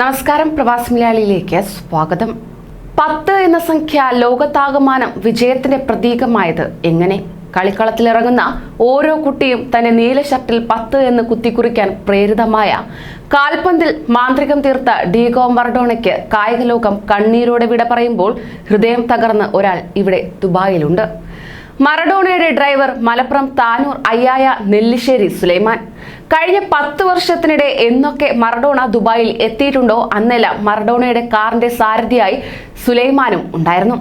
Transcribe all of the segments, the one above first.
നമസ്കാരം പ്രവാസി മലയാളിയിലേക്ക് സ്വാഗതം. പത്ത് എന്ന സംഖ്യ ലോകത്താകമാനം വിജയത്തിന്റെ പ്രതീകമായത് എങ്ങനെ? കളിക്കളത്തിലിറങ്ങുന്ന ഓരോ കുട്ടിയും തന്റെ നീല ഷർട്ടിൽ പത്ത് എന്ന് കുത്തിക്കുറിക്കാൻ പ്രേരിതമായ കാൽപന്തിൽ മാന്ത്രികം തീർത്ത ഡീഗോ മർഡോണയ്ക്ക് കായിക ലോകം കണ്ണീരോടെ വിട പറയുമ്പോൾ ഹൃദയം തകർന്ന് ഒരാൾ ഇവിടെ ദുബായിലുണ്ട്. മറഡോണയുടെ ഡ്രൈവർ മലപ്പുറം താനൂർ അയ്യായ നെല്ലിശ്ശേരി സുലൈമാൻ. കഴിഞ്ഞ പത്ത് വർഷത്തിനിടെ എന്നൊക്കെ മറഡോണ ദുബായിൽ എത്തിയിട്ടുണ്ടോ അന്നെല്ലാം മറഡോണയുടെ കാറിന്റെ സാരഥിയായി സുലൈമാനും ഉണ്ടായിരുന്നു.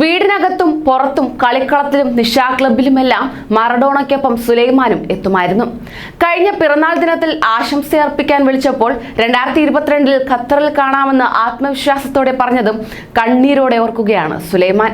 വീടിനകത്തും പുറത്തും കളിക്കളത്തിലും നിശാ ക്ലബിലുമെല്ലാം മറഡോണയ്ക്കൊപ്പം സുലൈമാനും എത്തുമായിരുന്നു. കഴിഞ്ഞ പിറന്നാൾ ദിനത്തിൽ ആശംസയർപ്പിക്കാൻ വിളിച്ചപ്പോൾ രണ്ടായിരത്തി ഇരുപത്തിരണ്ടിൽ ഖത്തറിൽ കാണാമെന്ന് ആത്മവിശ്വാസത്തോടെ പറഞ്ഞതും കണ്ണീരോടെ ഓർക്കുകയാണ് സുലൈമാൻ.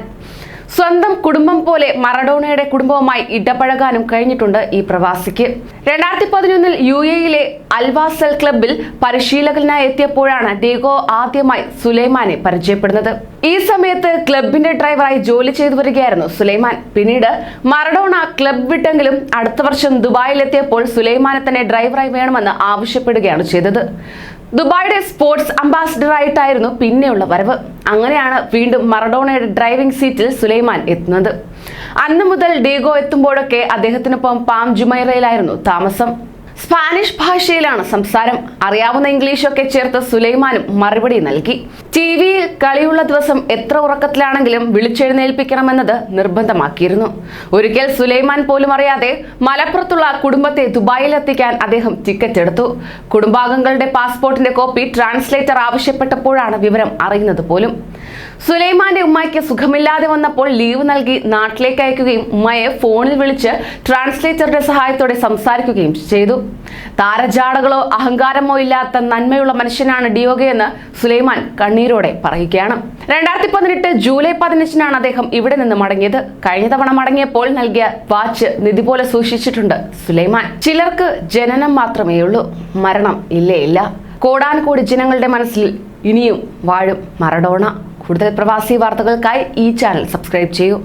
സ്വന്തം കുടുംബം പോലെ മറഡോണയുടെ കുടുംബവുമായി ഇടപഴകാനും കഴിഞ്ഞിട്ടുണ്ട് ഈ പ്രവാസിക്ക്. രണ്ടായിരത്തി പതിനൊന്നിൽ യു എയിലെ അൽവാസൽ ക്ലബിൽ പരിശീലകനായി എത്തിയപ്പോഴാണ് ഡീഗോ ആദ്യമായി സുലൈമാനെ പരിചയപ്പെടുന്നത്. ഈ സമയത്ത് ക്ലബിന്റെ ഡ്രൈവറായി ജോലി ചെയ്തു വരികയായിരുന്നു സുലൈമാൻ. പിന്നീട് മറഡോണ ക്ലബ് വിട്ടെങ്കിലും അടുത്ത വർഷം ദുബായിലെത്തിയപ്പോൾ സുലൈമാനെ തന്നെ ഡ്രൈവറായി വേണമെന്ന് ആവശ്യപ്പെടുകയാണ് ചെയ്തത്. ദുബായിയുടെ സ്പോർട്സ് അംബാസിഡറായിട്ടായിരുന്നു പിന്നെയുള്ള വരവ്. അങ്ങനെയാണ് വീണ്ടും മറഡോണയുടെ ഡ്രൈവിംഗ് സീറ്റിൽ സുലൈമാൻ എത്തുന്നത്. അന്ന് മുതൽ ഡീഗോ എത്തുമ്പോഴൊക്കെ അദ്ദേഹത്തിനൊപ്പം പാം ജുമൈറയിലായിരുന്നു താമസം. സ്പാനിഷ് ഭാഷയിലാണ് സംസാരം. അറിയാവുന്ന ഇംഗ്ലീഷൊക്കെ ചേർത്ത് സുലൈമാനും മറുപടി നൽകി. ടി വിയിൽ കളിയുള്ള ദിവസം എത്ര ഉറക്കത്തിലാണെങ്കിലും വിളിച്ചെഴുന്നേൽപ്പിക്കണമെന്നത് നിർബന്ധമാക്കിയിരുന്നു. ഒരിക്കൽ സുലൈമാൻ പോലും അറിയാതെ മലപ്പുറത്തുള്ള കുടുംബത്തെ ദുബായിലെത്തിക്കാൻ അദ്ദേഹം ടിക്കറ്റ് എടുത്തു. കുടുംബാംഗങ്ങളുടെ പാസ്പോർട്ടിന്റെ കോപ്പി ട്രാൻസ്ലേറ്റർ ആവശ്യപ്പെട്ടപ്പോഴാണ് വിവരം അറിയുന്നത് പോലും. സുലൈമാന്റെ ഉമ്മയ്ക്ക് സുഖമില്ലാതെ വന്നപ്പോൾ ലീവ് നൽകി നാട്ടിലേക്ക് അയക്കുകയും ഉമ്മയെ ഫോണിൽ വിളിച്ച് ട്രാൻസ്ലേറ്ററുടെ സഹായത്തോടെ സംസാരിക്കുകയും ചെയ്തു. താരജാടകളോ അഹങ്കാരമോ ഇല്ലാത്ത നന്മയുള്ള മനുഷ്യനാണ് ഡിയോഗയെന്ന് സുലൈമാൻ കണ്ണീരോടെ പറയുകയാണ്. രണ്ടായിരത്തി പതിനെട്ട് ജൂലൈ പതിനഞ്ചിനാണ് അദ്ദേഹം ഇവിടെ നിന്ന് മടങ്ങിയത്. കഴിഞ്ഞ തവണ മടങ്ങിയപ്പോൾ നൽകിയ വാച്ച് നിധി പോലെ സൂക്ഷിച്ചിട്ടുണ്ട് സുലൈമാൻ. ചിലർക്ക് ജനനം മാത്രമേ ഉള്ളൂ മരണം ഇല്ലേ ഇല്ല. കോടാനുകോടി ജനങ്ങളുടെ മനസ്സിൽ ഇനിയും വാഴും മറഡോണ. കൂടുതൽ പ്രവാസി വാർത്തകൾക്കായി ഈ ചാനൽ സബ്സ്ക്രൈബ് ചെയ്യൂ.